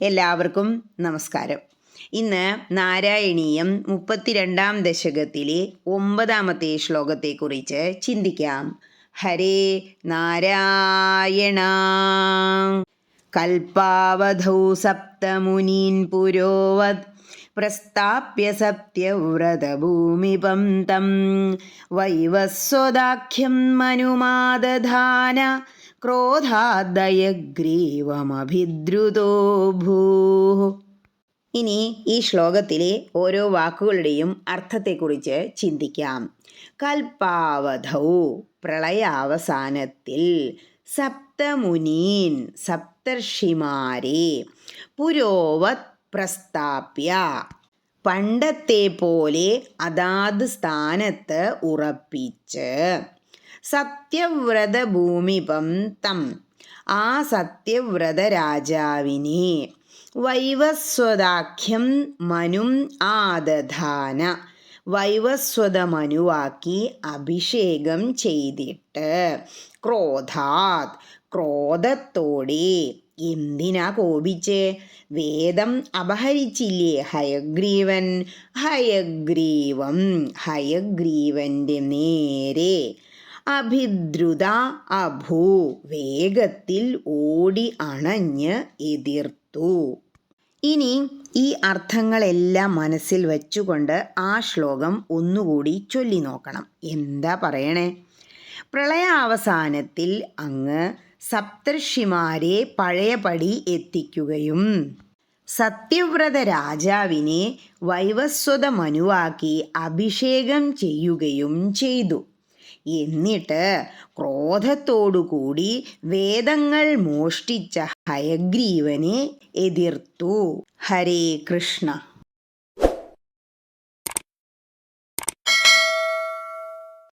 എല്ലാവർക്കും നമസ്കാരം. ഇന്ന് നാരായണീയം മുപ്പത്തിരണ്ടാം ദശകത്തിലെ ഒമ്പതാമത്തെ ശ്ലോകത്തെക്കുറിച്ച് ചിന്തിക്കാം. ഹരേ നാരായണ. കൽപ്പാവധൗ സപ്തമുനീൻ പുരോവത് പ്രസ്താപ്യ സത്യവ്രതഭൂമിപം തം. വൈവസ്വദാഖ്യം മനുമാദധാന. ക്രോധാദയഗ്രീവമഭിദ്രുതോ ഭൂ. ഇനി ഈ ശ്ലോകത്തിലെ ഓരോ വാക്കുകളുടെയും അർത്ഥത്തെക്കുറിച്ച് ചിന്തിക്കാം. കൽപ്പാവധൗ പ്രളയാവസാനത്തിൽ സപ്തമുനീൻ സപ്തർഷിമാരെ പുരോവത് പ്രസ്ഥാപ്യ പണ്ടത്തെ പോലെ അതാത് സ്ഥാനത്ത് ഉറപ്പിച്ച് സത്യവ്രത ഭൂമിപം തം. ആ സത്യവ്രത രാജാവിനെ വൈവസ്വതാഖ്യം മനും ആദധാന. വൈവസ്വത മനുവാക്കി അഭിഷേകം ചെയ്തിട്ട്. ക്രോധാത് ക്രോധത്തോടെ എന്തിനാ കോപിച്ച്? വേദം അപഹരിച്ചില്ലേ ഹയഗ്രീവൻ? ഹയഗ്രീവം ഹയഗ്രീവന്റെ നേരെ അഭിദ്രുത അഭൂ വേഗത്തിൽ ഓടി അണഞ്ഞ് എതിർത്തു. ഇനി ഈ അർത്ഥങ്ങളെല്ലാം മനസ്സിൽ വെച്ചുകൊണ്ട് ആ ശ്ലോകം ഒന്നുകൂടി ചൊല്ലി നോക്കണം. എന്താ പറയണേ? പ്രളയാവസാനത്തിൽ അങ്ങ് സപ്തർഷിമാരെ പഴയപടി എത്തിക്കുകയും സത്യവ്രത രാജാവിനെ വൈവസ്വത മനുവാക്കി അഭിഷേകം ചെയ്യുകയും ചെയ്തു. എന്നിട്ട് ക്രോധത്തോടുകൂടി വേദങ്ങൾ മോഷ്ടിച്ച ഹയഗ്രീവനെ എതിർത്തു. ഹരേ കൃഷ്ണ.